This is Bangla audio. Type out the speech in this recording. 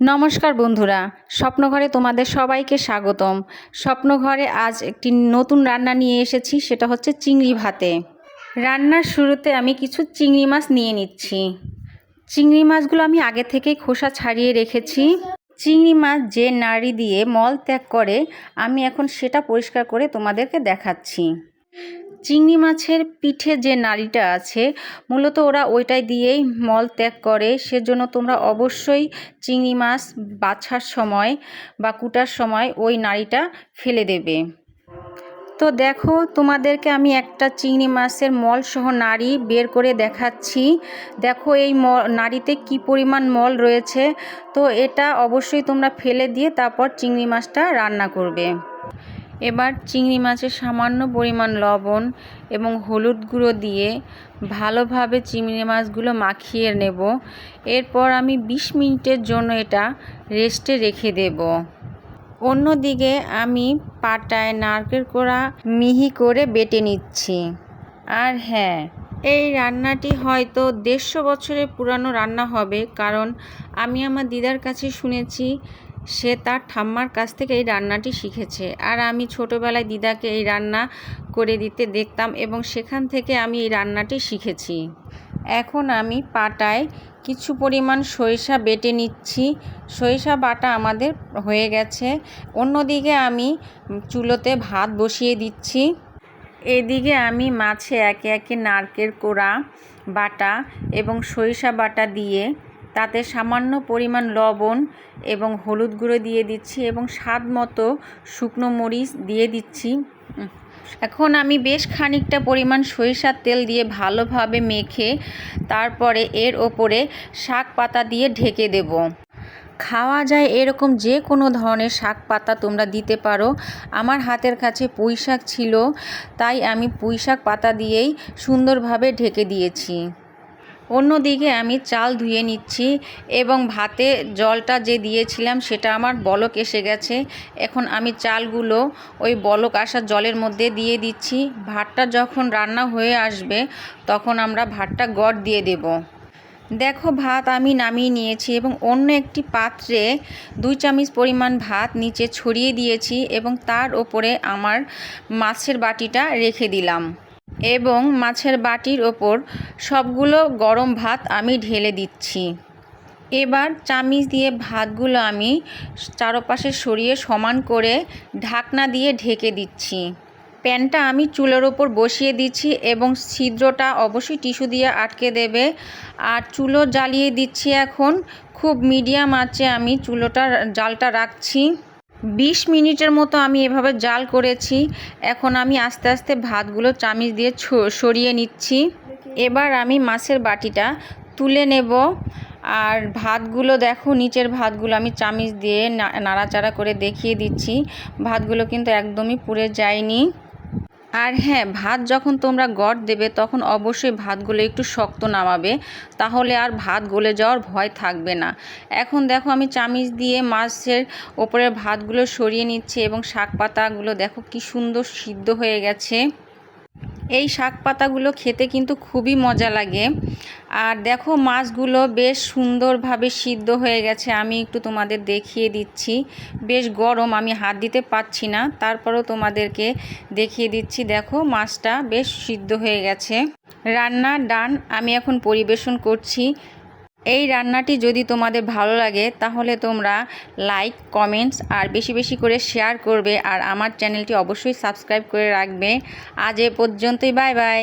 নমস্কার বন্ধুরা, স্বপ্নঘরে তোমাদের সবাইকে স্বাগতম। স্বপ্নঘরে আজ একটি নতুন রান্না নিয়ে এসেছি, সেটা হচ্ছে চিংড়ি ভাতে। রান্নার শুরুতে আমি কিছু চিংড়ি মাছ নিয়ে নিচ্ছি। চিংড়ি মাছগুলো আমি আগে থেকেই খোসা ছাড়িয়ে রেখেছি। চিংড়ি মাছ যে নাড়ি দিয়ে মল ত্যাগ করে, আমি এখন সেটা পরিষ্কার করে তোমাদেরকে দেখাচ্ছি। চিংড়ি মাছের পিঠে যে নাড়িটা আছে, মূলত ওরা ওইটাই দিয়েই মল ত্যাগ করে। সেজন্য তোমরা অবশ্যই চিংড়ি মাছ বাছার সময় বা কুটার সময় ওই নাড়িটা ফেলে দেবে। তো দেখো, তোমাদেরকে আমি একটা চিংড়ি মাছের মল সহ নাড়ি বের করে দেখাচ্ছি। দেখো এই নাড়িতে কি পরিমাণ মল রয়েছে। তো এটা অবশ্যই তোমরা ফেলে দিয়ে তারপর চিংড়ি মাছটা রান্না করবে। এবার চিংড়ি মাছের সামান্য পরিমাণ লবণ এবং হলুদ গুঁড়ো দিয়ে ভালোভাবে চিংড়ি মাছগুলো মাখিয়ে নেব। এরপর আমি ২০ মিনিটের জন্য এটা রেস্টে রেখে দেব। অন্যদিকে আমি পাটায় নারকেল কোড়া মিহি করে বেটে নিচ্ছি। আর হ্যাঁ এই রান্নাটি হয়তো দেড়শো বছরের পুরানো রান্না হবে, কারণ আমি আমার দিদার কাছে শুনেছি সে তার ঠাম্মার কাছ থেকে এই রান্নাটি শিখেছে। আর আমি ছোটোবেলায় দিদাকে এই রান্না করে দিতে দেখতাম এবং সেখান থেকে আমি এই রান্নাটি শিখেছি। এখন আমি পাটায় কিছু পরিমাণ সরিষা বেটে নিচ্ছি। সরিষা বাটা আমাদের হয়ে গেছে। অন্যদিকে আমি চুলোতে ভাত বসিয়ে দিচ্ছি। এদিকে আমি মাছে একে একে নারকেল কোড়া বাটা এবং সরিষা বাটা দিয়ে তাতে সামান্য পরিমাণ লবণ এবং হলুদ গুঁড়ো দিয়ে দিচ্ছি এবং স্বাদ মতো শুকনো মরিচ দিয়ে দিচ্ছি। এখন আমি বেশ খানিকটা পরিমাণ সরিষার তেল দিয়ে ভালোভাবে মেখে তারপরে এর ওপরে শাক পাতা দিয়ে ঢেকে দেব। খাওয়া যায় এরকম যে কোনো ধরনের শাক পাতা তোমরা দিতে পারো। আমার হাতের কাছে পুঁই শাক ছিল, তাই আমি পুঁই শাক পাতা দিয়েই সুন্দরভাবে ঢেকে দিয়েছি। অন্যদিকে আমি চাল ধুয়ে নিচ্ছি এবং ভাতে জলটা যে দিয়েছিলাম সেটা আমার বলক এসে গেছে। এখন আমি চালগুলো ওই বলক আসা জলের মধ্যে দিয়ে দিচ্ছি। ভাতটা যখন রান্না হয়ে আসবে তখন আমরা ভাতটা গড় দিয়ে দেব। দেখো ভাত আমি নামিয়ে নিয়েছি এবং অন্য একটি পাত্রে দুই চামচ পরিমাণ ভাত নিচে ছড়িয়ে দিয়েছি এবং তার ওপরে আমার মাছের বাটিটা রেখে দিলাম। এবং মাছের বাটির ওপর সবগুলো গরম ভাত আমি ঢেলে দিচ্ছি। এবার চামিচ দিয়ে ভাতগুলো আমি চারপাশে সরিয়ে সমান করে ঢাকনা দিয়ে ঢেকে দিচ্ছি। প্যানটা আমি চুলের ওপর বসিয়ে দিচ্ছি এবং ছিদ্রটা অবশ্যই টিস্যু দিয়ে আটকে দেবে। আর চুলো জ্বালিয়ে দিচ্ছি এখন। খুব মিডিয়াম আছে আমি চুলোটা জালটা রাখছি। বিশ মিনিটের মতো আমি এভাবে জাল করেছি। এখন আমি আস্তে আস্তে ভাতগুলো চামিচ দিয়ে সরিয়ে নিচ্ছি। এবার আমি মাছের বাটিটা তুলে নেব। আর ভাতগুলো দেখো, নিচের ভাতগুলো আমি চামিচ দিয়ে নাড়াচাড়া করে দেখিয়ে দিচ্ছি। ভাতগুলো কিন্তু একদমই পুড়ে যায়নি। আর হ্যাঁ ভাত যখন তোমরা গড় দেবে, তখন অবশ্যই ভাতগুলো একটু শক্ত নামাবে, তাহলে আর ভাত গলে যাওয়ার ভয় থাকবে না। এখন দেখো আমি চামিচ দিয়ে মাছের ওপরের ভাতগুলো সরিয়ে নিচ্ছে এবং শাক পাতাগুলো দেখো কি সুন্দর সিদ্ধ হয়ে গেছে। এই শাক পাতাগুলো খেতে কিন্তু খুবই মজা লাগে। আর দেখো, মাছগুলো বেশ সুন্দরভাবে সিদ্ধ হয়ে গেছে। আমি একটু তোমাদের দেখিয়ে দিচ্ছি। বেশ গরম, আমি হাত দিতে পারছি না। তারপরও তোমাদেরকে দেখিয়ে দিচ্ছি। দেখো, মাছটা বেশ সিদ্ধ হয়ে গেছে। রান্না ডান, আমি এখন পরিবেশন করছি। এই রান্নাটি যদি তোমাদের ভালো লাগে, তাহলে তোমরা লাইক কমেন্টস আর বেশি বেশি করে শেয়ার করবে আর আমার চ্যানেলটি অবশ্যই সাবস্ক্রাইব করে রাখবে। আজ এ পর্যন্তই বাই বাই